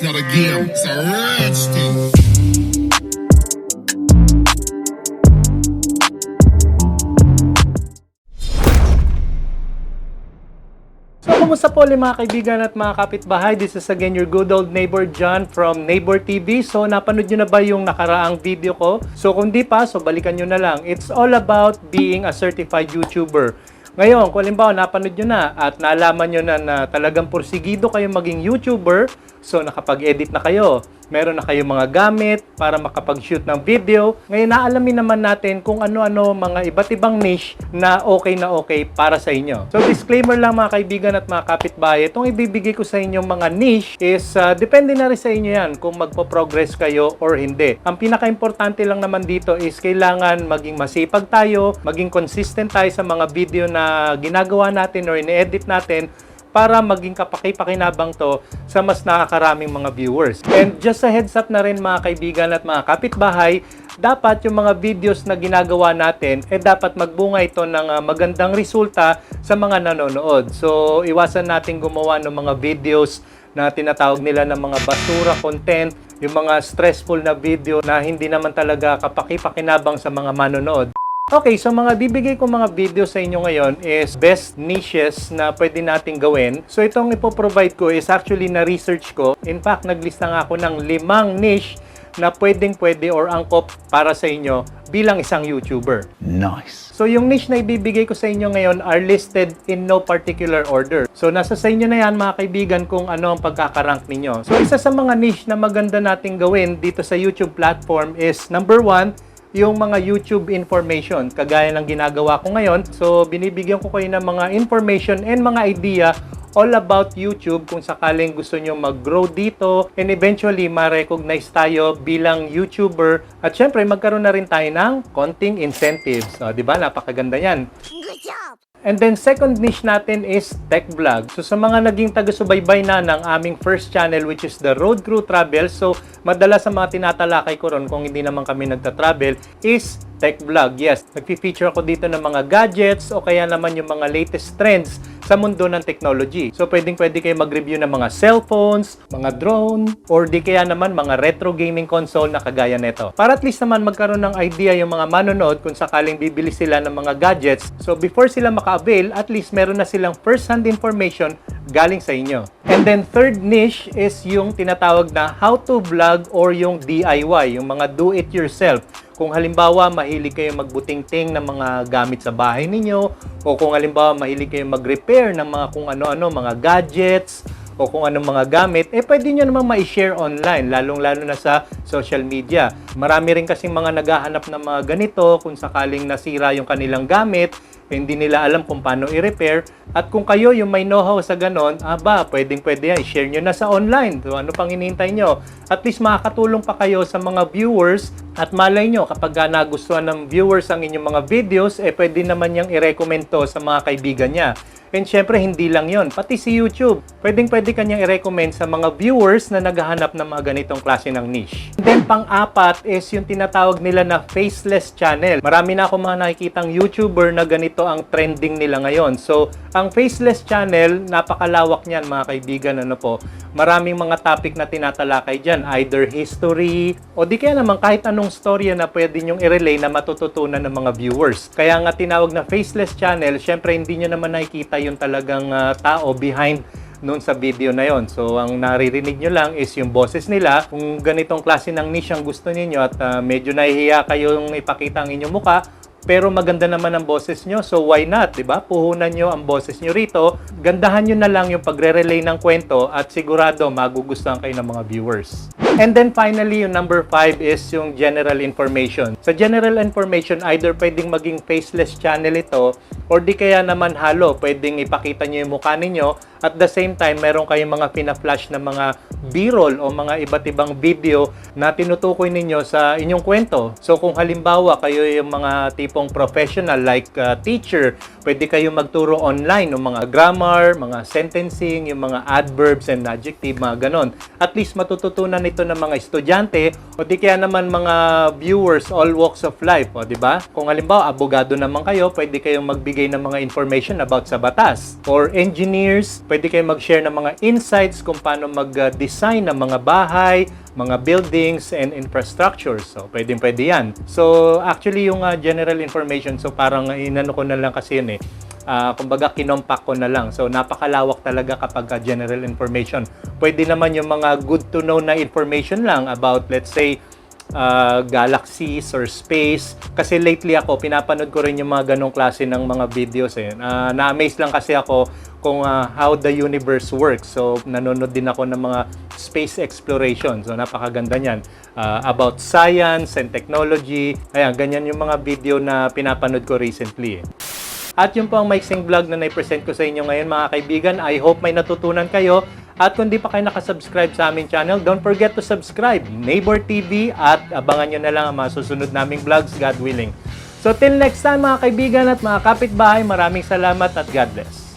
Not a game, it's a rich thing. Kumusta po ulit mga kaibigan at mga kapitbahay? This is again your good old neighbor John from Neighbor TV. So, napanood nyo na ba yung nakaraang video ko? So, kung di pa, so balikan nyo na lang. It's all about being a certified YouTuber. Ngayon, kung halimbawa napanood nyo na at nalaman nyo na na talagang porsigido kayo maging YouTuber, so nakapag-edit na kayo, meron na kayong mga gamit para makapag-shoot ng video. Ngayon, naalamin naman natin kung ano-ano mga iba't ibang niche na okay na okay para sa inyo. So, disclaimer lang mga kaibigan at mga kapitbahay, itong ibibigay ko sa inyong mga niche is uh, depende na rin sa inyo yan kung magpo-progress kayo or hindi. Ang pinaka-importante lang naman dito is kailangan maging masipag tayo, maging consistent tayo sa mga video na ginagawa natin or ine-edit natin para maging kapaki-pakinabang to sa mas nakakaraming mga viewers. And just a heads up na rin mga kaibigan at mga kapitbahay, dapat yung mga videos na ginagawa natin, eh dapat magbunga ito ng ah, magandang resulta sa mga nanonood. So, iwasan natin gumawa ng mga videos na tinatawag nila ng mga basura content, yung mga stressful na video na hindi naman talaga kapaki-pakinabang sa mga manonood. Okay, so mga bibigay ko mga video sa inyo ngayon is best niches na pwede nating gawin. So itong ipoprovide ko is actually na research ko. In fact, naglista nga ako ng limang niche na pwedeng pwede or angkop para sa inyo bilang isang YouTuber. Nice. So yung niche na ibibigay ko sa inyo ngayon are listed in no particular order. So nasa sa inyo na yan mga kaibigan kung ano ang pagkakarank ninyo. So isa sa mga niche na maganda nating gawin dito sa YouTube platform is number one, yung mga YouTube information, kagaya ng ginagawa ko ngayon. So, binibigyan ko kayo ng mga information and mga idea all about YouTube kung sakaling gusto nyo mag-grow dito and eventually ma-recognize tayo bilang YouTuber at syempre magkaroon na rin tayo ng konting incentives. O, di ba? Napakaganda yan. And then second niche natin is tech vlog. So sa mga naging taga-subaybay na ng aming first channel which is the Road Crew Travel. So madalas sa mga tinatalakay ko ron kung hindi naman kami nagta-travel is tech vlog. Yes, nagfi-feature ako dito ng mga gadgets o kaya naman yung mga latest trends sa mundo ng technology. So pwedeng pwede kayo mag-review ng mga cellphones, mga drone, or di kaya naman mga retro gaming console na kagaya nito. Para at least naman magkaroon ng idea yung mga manonood kung sakaling bibili sila ng mga gadgets. So before sila maka-avail, at least meron na silang first-hand information galing sa inyo. And then third niche is yung tinatawag na how to vlog or yung DIY, yung mga do it yourself. Kung halimbawa mahilig kayo magbutingting ng mga gamit sa bahay ninyo o kung halimbawa mahilig kayo mag-repair ng mga kung ano-ano, mga gadgets o kung anong mga gamit, eh pwede nyo namang ma-share online, lalong-lalo na sa social media. Marami rin kasing mga naghahanap ng mga ganito kung sakaling nasira yung kanilang gamit, hindi nila alam kung paano i-repair. At kung kayo yung may know-how sa ganon, aba, pwedeng pwede yan, i-share nyo na sa online. So ano pang hinihintay nyo? At least makakatulong pa kayo sa mga viewers at malay nyo, kapag ka nagustuhan ng viewers ang inyong mga videos, eh pwede naman niyang i-recommend to sa mga kaibigan niya. And syempre, hindi lang yon pati si YouTube. Pwedeng pwede kanyang i-recommend sa mga viewers na naghahanap ng mga ganitong klase ng niche. And then, pang-apat is yung tinatawag nila na faceless channel. Marami na ako mga nakikitang YouTuber na ganito ang trending nila ngayon. So, ang faceless channel, napakalawak niyan mga kaibigan. Ano po? Maraming mga topic na tinatalakay dyan. Either history, o di kaya naman kahit anong storya na pwede nyong i-relay na matututunan ng mga viewers. Kaya nga tinawag na faceless channel, syempre hindi nyo naman nakikita yung talagang ah, tao behind noon sa video na yon. So, ang naririnig nyo lang is yung boses nila. Kung ganitong klase ng niche ang gusto ninyo at ah, medyo nahihiya kayong ipakita ang inyong muka, pero maganda naman ang boses nyo, so why not, di ba? Puhunan nyo ang boses nyo rito. Gandahan nyo na lang yung pagre-relay ng kwento at sigurado magugustuhan kayo ng mga viewers. And then finally, yung number 5 is yung general information. Sa general information, either pwedeng maging faceless channel ito or di kaya naman halo, pwedeng ipakita nyo yung mukha ninyo at the same time, meron kayong mga pina-flash na mga b-roll o mga iba't ibang video na tinutukoy ninyo sa inyong kwento. So kung halimbawa kayo yung mga tipong professional like uh, teacher, pwede kayo magturo online ng mga grammar, mga sentencing, yung mga adverbs and adjective, mga ganon. At least matututunan ito ng mga estudyante o di kaya naman mga viewers all walks of life, o di ba? Kung halimbawa abogado naman kayo, pwede kayong magbigay ng mga information about sa batas. Or engineers, pwede kayong mag-share ng mga insights kung paano mag-design design ng mga bahay, mga buildings and infrastructure. So, pwedeng pwede yan. So, actually, yung ah, general information, so parang inano ko na lang kasi yun eh. Ah, kumbaga, kinompak ko na lang. So, napakalawak talaga kapag ah, general information. Pwede naman yung mga good to know na information lang about, let's say, uh, galaxies or space. Kasi lately ako, pinapanood ko rin yung mga ganong klase ng mga videos eh. Uh, na-amaze lang kasi ako kung uh, how the universe works. So, nanonood din ako ng mga space exploration. So, napakaganda niyan. Uh, about science and technology. Ayan, ganyan yung mga video na pinapanood ko recently eh. At yun po ang maiksing vlog na na-present ko sa inyo ngayon mga kaibigan. I hope may natutunan kayo. At kung di pa kayo nakasubscribe sa aming channel, don't forget to subscribe, Neighbor TV, at abangan nyo na lang ang mga susunod naming vlogs, God willing. So till next time mga kaibigan at mga kapitbahay, maraming salamat at God bless.